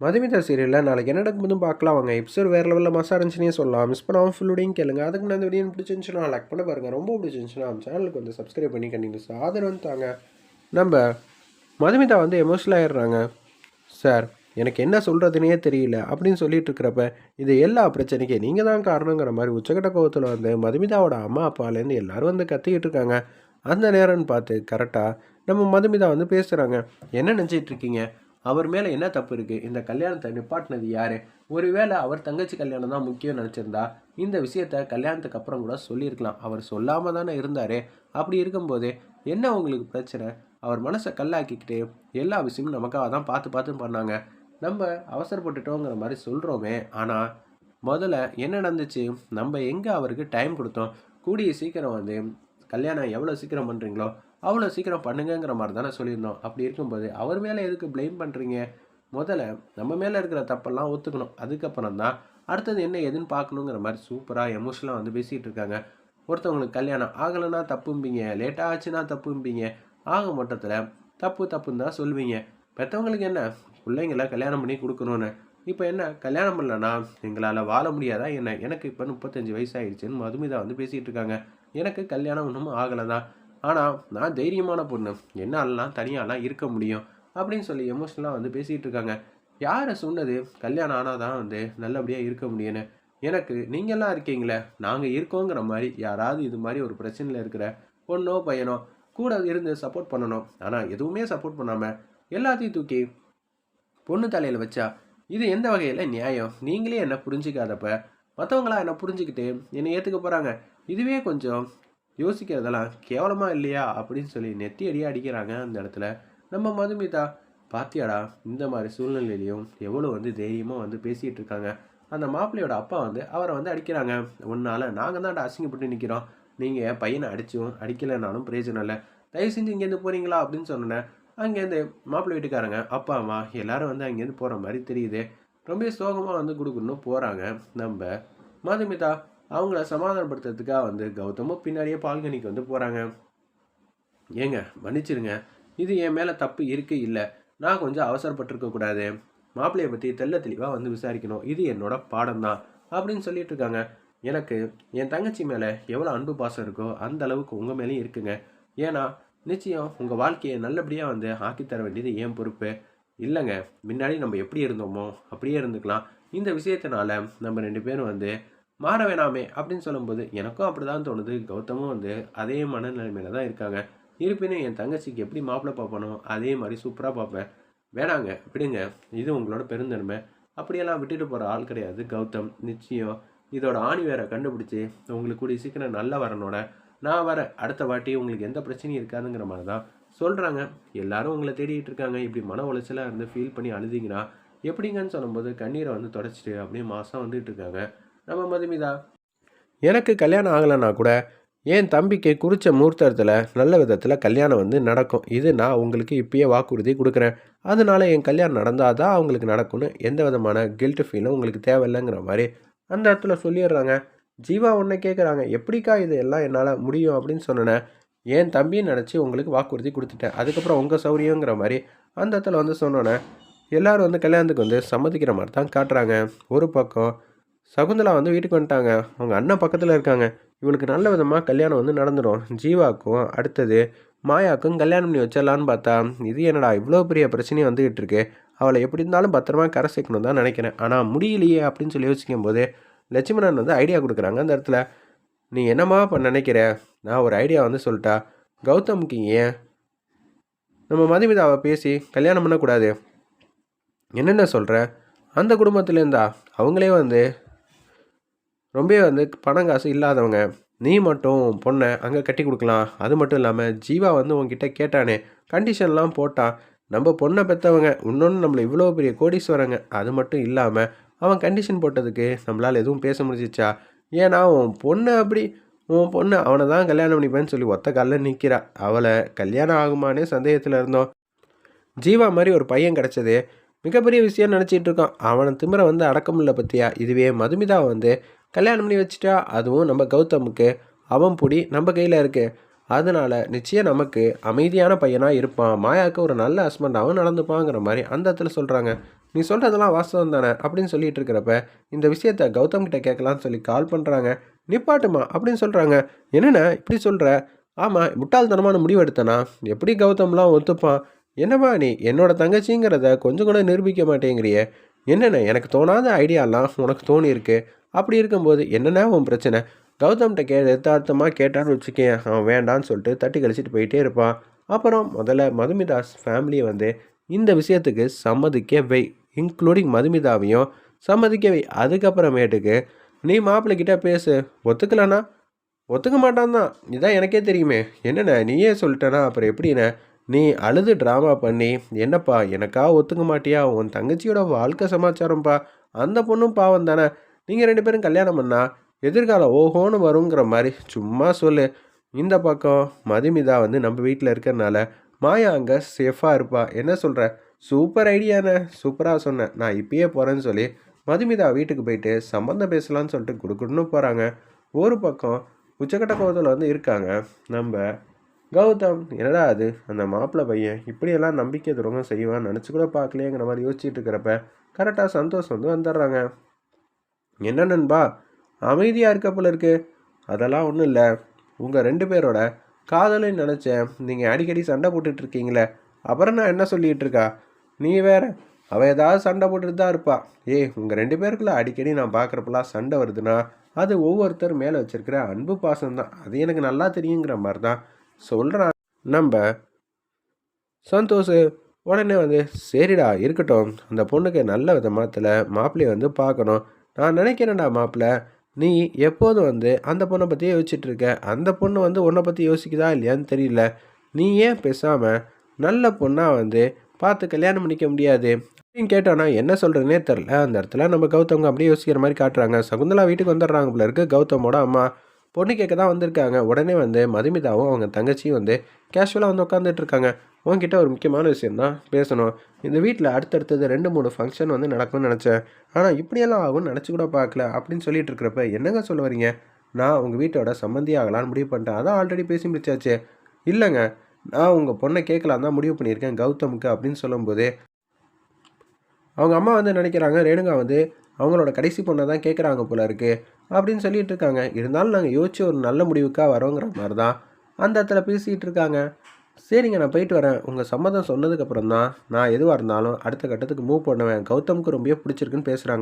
மதுமிதா சீரியலில் நாளைக்கு என்ன நடக்கும்போதும் பார்க்கலாம். வாங்க எபிசோட் வேறு லெவலில் மசா இருந்துச்சுன்னே சொல்லலாம். மிஸ் பண்ணாமல் ஃபுல்லுடையும் கேளுங்க. அதுக்கு முன்னாடி வீடியோ பிடிச்சிருந்துச்சுன்னா லைக் பண்ண பாருங்கள் ரொம்ப பிடிச்சிருந்துச்சுன்னா நம்ம சேனலுக்கு வந்து சப்ஸ்கிரைப் பண்ணி கண்டினியூஸ் ஆதரவு தாங்க. நம்ம மதுமிதா வந்து எமோஷனல் ஆயிடுறாங்க. சார் எனக்கு என்ன சொல்கிறதுனே தெரியல அப்படின்னு சொல்லிட்டு இருக்கிறப்ப இது எல்லா பிரச்சனைக்கு நீங்கள் தான் காரணங்கிற மாதிரி உச்சக்கட்ட கோவத்தில் வந்து மதுமிதாவோட அம்மா அப்பாலேருந்து எல்லாரும் வந்து கத்திக்கிட்டு இருக்காங்க. அந்த நேரம்னு பார்த்து கரெக்டாக நம்ம மதுமிதா வந்து பேசுகிறாங்க என்ன நினச்சிட்டு இருக்கீங்க? அவர் மேலே என்ன தப்பு இருக்குது இந்த கல்யாணத்தை நிப்பாட்டினது யார்? ஒருவேளை அவர் தங்கச்சி கல்யாணம் தான் முக்கியம் நினச்சிருந்தா இந்த விஷயத்த கல்யாணத்துக்கு அப்புறம் கூட சொல்லியிருக்கலாம். அவர் சொல்லாமல் தானே இருந்தார். அப்படி இருக்கும்போது என்ன உங்களுக்கு பிரச்சனை? அவர் மனசை கல்லாக்கிக்கிட்டு எல்லா விஷயமும் நமக்காக தான் பார்த்து பார்த்து பண்ணாங்க. நம்ம அவசரப்பட்டுட்டோங்கிற மாதிரி சொல்கிறோமே ஆனால் முதல்ல என்ன நடந்துச்சு? நம்ம எங்கே அவருக்கு டைம் கொடுத்தோம்? கூடிய சீக்கிரம் வந்து கல்யாணம் எவ்வளோ சீக்கிரம் பண்ணுறீங்களோ அவ்வளோ சீக்கிரம் பண்ணுங்கங்கிற மாதிரி தானே சொல்லியிருந்தோம். அப்படி இருக்கும்போது அவர் மேலே எதுக்கு ப்ளைம் பண்ணுறீங்க முதல்ல நம்ம மேலே இருக்கிற தப்பெல்லாம் ஒத்துக்கணும். அதுக்கப்புறம் தான் அடுத்தது என்ன எதுன்னு பார்க்கணுங்கிற மாதிரி சூப்பராக எமோஷனலாக வந்து பேசிகிட்டு இருக்காங்க. ஒருத்தவங்களுக்கு கல்யாணம் ஆகலைன்னா தப்பும்பீங்க லேட்டாக ஆச்சுன்னா தப்பும்பீங்க. ஆக மட்டத்தில் தப்பு தப்புன்னு தான் சொல்லுவீங்க பெற்றவங்களுக்கு என்ன? பிள்ளைங்கள கல்யாணம் பண்ணி கொடுக்கணும்னு. இப்போ என்ன? கல்யாணம் பண்ணலன்னா எங்களால் வாழ முடியாதா என்ன? எனக்கு இப்போ முப்பத்தஞ்சு வயசாகிடுச்சுன்னு மதுமிதா வந்து பேசிகிட்டு இருக்காங்க. எனக்கு கல்யாணம் ஒன்றும் ஆகலை தான் ஆனால் நான் தைரியமான பொண்ணு. என்னாலலாம் தனியாலாம் இருக்க முடியும். அப்படின்னு சொல்லி எமோஷனலாக வந்து பேசிகிட்டு இருக்காங்க. யாரை சொன்னது? கல்யாணம் ஆனால் தான் வந்து நல்லபடியாக இருக்க முடியும்னு. எனக்கு நீங்கள்லாம் இருக்கீங்களே? நாங்கள் இருக்கோங்கிற மாதிரி யாராவது இது மாதிரி ஒரு பிரச்சனையில் இருக்கிற பொண்ணோ பையனோ கூட இருந்து சப்போர்ட் பண்ணணும். ஆனால் எதுவுமே சப்போர்ட் பண்ணாமல் எல்லாத்தையும் தூக்கி பொண்ணு தலையில் வச்சா இது எந்த வகையில் நியாயம்? நீங்களே என்ன புரிஞ்சிக்காதப்ப மற்றவங்களா என்ன புரிஞ்சுக்கிட்டு என்னை ஏற்றுக்க போகிறாங்க இதுவே கொஞ்சம் யோசிக்கிறதெல்லாம் கேவலமாக இல்லையா அப்படின்னு சொல்லி நெத்தி அடியாக அடிக்கிறாங்க அந்த இடத்துல. நம்ம மதுமிதா பாத்தியாடா இந்த மாதிரி சூழ்நிலையிலையும் எவ்வளோ வந்து தைரியமாக வந்து பேசிகிட்டு இருக்காங்க. அந்த மாப்பிள்ளையோட அப்பா வந்து அவரை வந்து அடிக்கிறாங்க. உன்னால் நாங்கள் தான் அசிங்கப்பட்டு நிற்கிறோம் நீங்கள் பையனை அடிச்சும் அடிக்கலைனாலும் பிரயோஜனம் இல்லை. தயவு செஞ்சு இங்கேருந்து போகிறீங்களா அப்படின்னு சொன்னேன் அங்கேருந்து மாப்பிள்ளை வீட்டுக்காரங்க அப்பா அம்மா எல்லாரும் வந்து அங்கேருந்து போகிற மாதிரி தெரியுது. ரொம்ப சோகமாக வந்து கொடுக்கணும் போகிறாங்க நம்ம மதுமிதா அவங்கள சமாதானப்படுத்துறதுக்காக வந்து கௌதமும் பின்னாடியே பால்கனிக்கு வந்து போகிறாங்க ஏங்க மன்னிச்சிருங்க. இது என் மேலே தப்பு இருக்குது இல்லை. நான் கொஞ்சம் அவசரப்பட்டிருக்கக்கூடாது மாப்பிள்ளையை பற்றி தெல்ல தெளிவாக வந்து விசாரிக்கணும். இது என்னோட பாடம் தான் அப்படின்னு சொல்லிட்டு இருக்காங்க. எனக்கு என் தங்கச்சி மேலே எவ்வளோ அன்பு பாசம் இருக்கோ அந்த அளவுக்கு உங்கள் மேலேயும் இருக்குங்க. ஏன்னா நிச்சயம் உங்கள் வாழ்க்கையை நல்லபடியாக வந்து ஆக்கித்தர வேண்டியது என் பொறுப்பு. இல்லைங்க முன்னாடி நம்ம எப்படி இருந்தோமோ அப்படியே இருந்துக்கலாம். இந்த விஷயத்தினால நம்ம ரெண்டு பேரும் வந்து மாற வேணாமே அப்படின்னு சொல்லும்போது எனக்கும் அப்படி தான் தோணுது. கௌதமும் வந்து அதே மனநிலைமையில தான் இருக்காங்க. இருப்பினும் என் தங்கச்சிக்கு எப்படி மாப்பிள்ளை பார்ப்பனோ அதே மாதிரி சூப்பராக பார்ப்பேன். வேணாங்க விடுங்க இது உங்களோட பெருந்தன்மை. அப்படியெல்லாம் விட்டுட்டு போகிற ஆள் கிடையாது. கௌதம் நிச்சயம் இதோட ஆணி வேற கண்டுபிடிச்சி உங்களுக்கு கூடிய சீக்கிரம் நல்ல வரனோட நான் வர அடுத்த வாட்டி உங்களுக்கு எந்த பிரச்சனையும் இருக்காதுங்கிற மாதிரி தான் சொல்கிறாங்க எல்லாரும் உங்களை தேடிட்டு இருக்காங்க. இப்படி மன உளைச்சலாக இருந்து ஃபீல் பண்ணி அழுதிங்கன்னா எப்படிங்கன்னு சொல்லும்போது கண்ணீரை வந்து தொடச்சிட்டு அப்படியே மாதம் வந்துட்டு இருக்காங்க. நம்ம மதுமிதா. எனக்கு கல்யாணம் ஆகலைன்னா கூட என் தம்பிக்கு குறித்த முகூர்த்தத்தில் நல்ல விதத்தில் கல்யாணம் வந்து நடக்கும். இது நான் உங்களுக்கு இப்பயே வாக்குறுதி கொடுக்குறேன். அதனால என் கல்யாணம் நடந்தால் தான் அவங்களுக்கு நடக்கும்னு எந்த விதமான கில்ட் ஃபீலும் உங்களுக்கு தேவையில்லைங்கிற மாதிரி அந்த இடத்துல சொல்லிடுறாங்க. ஜீவா ஒன்றை கேட்குறாங்க எப்படிக்கா இது எல்லாம் என்னால் முடியும் அப்படின்னு சொன்னேன் என் தம்பின்னு நினச்சி உங்களுக்கு வாக்குறுதி கொடுத்துட்டேன். அதுக்கப்புறம் உங்கள் சௌரியங்கிற மாதிரி அந்த இடத்துல வந்து சொன்னோன்னே எல்லோரும் வந்து கல்யாணத்துக்கு வந்து சம்மதிக்கிற மாதிரி தான் காட்டுறாங்க. ஒரு பக்கம் சகுந்தலா வந்து வீட்டுக்கு வந்துட்டாங்க. அவங்க அண்ணன் பக்கத்தில் இருக்காங்க. இவளுக்கு நல்ல விதமாக கல்யாணம் வந்து நடந்துடும். ஜீவாக்கும் அடுத்தது மாயாக்கும் கல்யாணம் பண்ணி வச்சிடலான்னு பார்த்தா இது என்னடா இவ்வளோ பெரிய பிரச்சனையும் வந்துகிட்டு இருக்கு. அவளை எப்படி இருந்தாலும் பத்திரமா கரை சேர்க்கணும் தான் நினைக்கிறேன். ஆனால் முடியலையே அப்படின்னு சொல்லி யோசிக்கும் போது லட்சுமணன் வந்து ஐடியா கொடுக்குறாங்க அந்த இடத்துல. நீ என்னம்மா இப்போ நினைக்கிற? நான் ஒரு ஐடியா வந்து சொல்லிட்டா கௌதமுக்கு ஏன்? நம்ம மதுமிதாவை பேசி கல்யாணம் பண்ணக்கூடாது. என்னென்ன சொல்கிற அந்த குடும்பத்துலேருந்தா அவங்களே வந்து ரொம்ப வந்து பணம் காசு இல்லாதவங்க நீ மட்டும் பொண்ணை அங்கே கட்டி கொடுக்கலாம். அது மட்டும் இல்லாமல் ஜீவா வந்து உங்ககிட்ட கேட்டானே கண்டிஷன்லாம் போட்டான் நம்ம பொண்ணை பெற்றவங்க இன்னொன்று நம்மளை இவ்வளோ பெரிய கோடீஸ்வரங்க அது மட்டும் இல்லாமல் அவன் கண்டிஷன் போட்டதுக்கு நம்மளால் எதுவும் பேச முடிஞ்சிச்சா? ஏன்னா உன் பொண்ணு அப்படி உன் பொண்ணு அவனை தான் கல்யாணம் பண்ணிப்பேன்னு சொல்லி ஒத்த காலில் நிற்கிறா அவளை கல்யாணம் ஆகுமானே சந்தேகத்தில் இருந்தோம். ஜீவா மாதிரி ஒரு பையன் கிடச்சது மிகப்பெரிய விஷயம் நினச்சிட்டு இருக்கான். அவனை திமிரை வந்து அடக்க முடியல பற்றியா இதுவே மதுமிதாவை வந்து கல்யாணம் பண்ணி வச்சுட்டா அதுவும் நம்ம கௌதமுக்கு அவன் பிடி நம்ம கையில் இருக்கு. அதனால நிச்சயம் நமக்கு அமைதியான பையனாக இருப்பான். மாயாவுக்கு ஒரு நல்ல ஹஸ்பண்டாகவும் நடந்துப்பாங்கிற மாதிரி அந்த இடத்துல சொல்கிறாங்க நீ சொல்கிறதெல்லாம் வாஸ்தவம் தானே? அப்படின்னு சொல்லிட்டு இருக்கிறப்ப இந்த விஷயத்த கௌதம் கிட்ட கேட்கலான்னு சொல்லி கால் பண்ணுறாங்க நிப்பாட்டுமா? அப்படின்னு சொல்கிறாங்க என்னென்ன இப்படி சொல்கிற ஆமாம் முட்டாள்தனமான முடிவு எடுத்தனா எப்படி கௌதம்லாம் ஒத்துப்பான்? என்னவா நீ என்னோட தங்கச்சிங்கிறத கொஞ்சம் கூட நிரூபிக்க மாட்டேங்கிறியே? என்னென்ன எனக்கு தோணாத ஐடியாலாம் உனக்கு தோணியிருக்கு. அப்படி இருக்கும்போது என்னென்ன உன் பிரச்சனை? கௌதம்கிட்ட கே எதார்த்தமாக கேட்டான்னு வச்சுக்கேன். அவன் வேண்டான்னு சொல்லிட்டு தட்டி கழிச்சிட்டு போயிட்டே இருப்பான். அப்புறம் முதல்ல மதுமிதாஸ் ஃபேமிலியை வந்து இந்த விஷயத்துக்கு சம்மதிக்க வை. இன்க்ளூடிங் மதுமிதாவையும் சம்மதிக்க வை. அதுக்கப்புறமேட்டுக்கு நீ மாப்பிள்ளைக்கிட்ட பேசு. ஒத்துக்கலனா ஒத்துக்க மாட்டான் தான். இதான் எனக்கே தெரியுமே. என்னண்ணே நீயே சொல்லிட்டேனா? அப்புறம் எப்படின்னு நீ அழுது ட்ராமா பண்ணி என்னப்பா எனக்கா ஒத்துக்க மாட்டியா? உன் தங்கச்சியோட வாழ்க்கை சமாச்சாரம்ப்பா அந்த பொண்ணும் பாவம் தானே. நீங்கள் ரெண்டு பேரும் கல்யாணம் பண்ணா எதிர்காலம் ஓஹோன்னு வருங்கிற மாதிரி சும்மா சொல்லு. இந்த பக்கம் மதுமிதா வந்து நம்ம வீட்டில் இருக்கிறனால மாயா அங்கே சேஃபாக இருப்பா. என்ன சொல்கிற சூப்பர் ஐடியாண்ணே சூப்பராக சொன்னேன். நான் இப்பயே போகிறேன்னு சொல்லி மதுமிதா வீட்டுக்கு போயிட்டு சம்மந்தம் பேசலான்னு சொல்லிட்டு கொடுக்கணும்னு போகிறாங்க ஒரு பக்கம் உச்சக்கட்ட கோவத்தில் வந்து இருக்காங்க. நம்ம கௌதம் என்னடா அது? அந்த மாப்பிள்ளை பையன் இப்படியெல்லாம் நம்பிக்கை துரோகம் செய்வான் நினச்சி கூட பார்க்கலையேங்கிற மாதிரி யோசிச்சுட்டு இருக்கிறப்ப கரெக்டாக சந்தோஷம் வந்து வந்துடுறாங்க. என்ன நண்பா அமைதியாக இருக்க போல இருக்கு. அதெல்லாம் ஒன்றும் இல்லை. உங்கள் ரெண்டு பேரோட காதலைன்னு நினச்சேன். நீங்கள் அடிக்கடி சண்டை போட்டுட்டு இருக்கீங்களே. அப்புறம் நான் என்ன சொல்லிகிட்டு இருக்கா? நீ வேற அவள் ஏதாவது சண்டை போட்டுட்டு தான் இருப்பா. ஏய் உங்கள் ரெண்டு பேருக்குள்ள அடிக்கடி நான் பார்க்குறப்பெல்லாம் சண்டை வருதுன்னா அது ஒவ்வொருத்தர் மேலே வச்சுருக்கிற அன்பு பாசம் தான் அது எனக்கு நல்லா தெரியுங்கிற மாதிரி தான் சொல்கிறான் நம்ம சந்தோஷ் உடனே வந்து சரிடா இருக்கட்டும். அந்த பொண்ணுக்கு நல்ல விதமாத்தில் மாப்பிள்ளையை வந்து பார்க்கணும் நான் நினைக்கிறேன்டா மாப்பிள்ளை நீ எப்போதும் வந்து அந்த பொண்ணை பற்றியே யோசிச்சுட்டு இருக்க. அந்த பொண்ணு வந்து உன்னை பற்றி யோசிக்குதா இல்லையான்னு தெரியல. நீ ஏன் பேசாமல் நல்ல பொண்ணாக வந்து பார்த்து கல்யாணம் பண்ணிக்க முடியாது? அப்படின்னு கேட்டோன்னா என்ன சொல்கிறேனே தெரில அந்த இடத்துல நம்ம கௌதம்ங்க அப்படியே யோசிக்கிற மாதிரி காட்டுறாங்க. சகுந்தலா வீட்டுக்கு வந்துடுறாங்க போல இருக்கு. கௌதமோட அம்மா பொண்ணு கேட்க தான் வந்திருக்காங்க. உடனே வந்து மதுமிதாவும் அவங்க தங்கச்சியும் வந்து கேஷுவலாக வந்து உட்காந்துட்டு இருக்காங்க. உங்ககிட்ட ஒரு முக்கியமான விஷயம் தான் பேசணும். இந்த வீட்டில் அடுத்தடுத்தது ரெண்டு மூணு ஃபங்க்ஷன் வந்து நடக்கும்னு நினச்சேன். ஆனால் இப்படியெல்லாம் ஆகும்னு நினச்சி கூட பார்க்கல அப்படின்னு சொல்லிட்டு இருக்கிறப்ப என்னங்க சொல்ல வரீங்க? நான் உங்கள் வீட்டோட சம்மந்தி ஆகலான்னு முடிவு பண்ணிட்டேன். அதான் ஆல்ரெடி பேசி முடிச்சாச்சே. இல்லைங்க நான் உங்கள் பொண்ணை கேட்கலாம் தான் முடிவு பண்ணியிருக்கேன் கௌதமுக்கு அப்படின்னு சொல்லும்போது. அவங்க அம்மா வந்து நினைக்கிறாங்க ரேணுகா வந்து அவங்களோட கடைசி பொண்ணை தான் கேட்குறாங்க போல இருக்குது அப்படின்னு சொல்லிட்டு இருக்காங்க. இருந்தாலும் நாங்கள் யோசிச்சு ஒரு நல்ல முடிவுக்காக வரோங்கிற மாதிரி தான் அந்த இடத்துல பேசிகிட்டு இருக்காங்க. சரிங்க நான் போயிட்டு வரேன். உங்கள் சம்மதம் சொன்னதுக்கப்புறம் தான் நான் எதுவாக இருந்தாலும் அடுத்த கட்டத்துக்கு மூவ் பண்ணுவேன். கௌதமுக்கு ரொம்ப பிடிச்சிருக்குன்னு பேசுகிறாங்க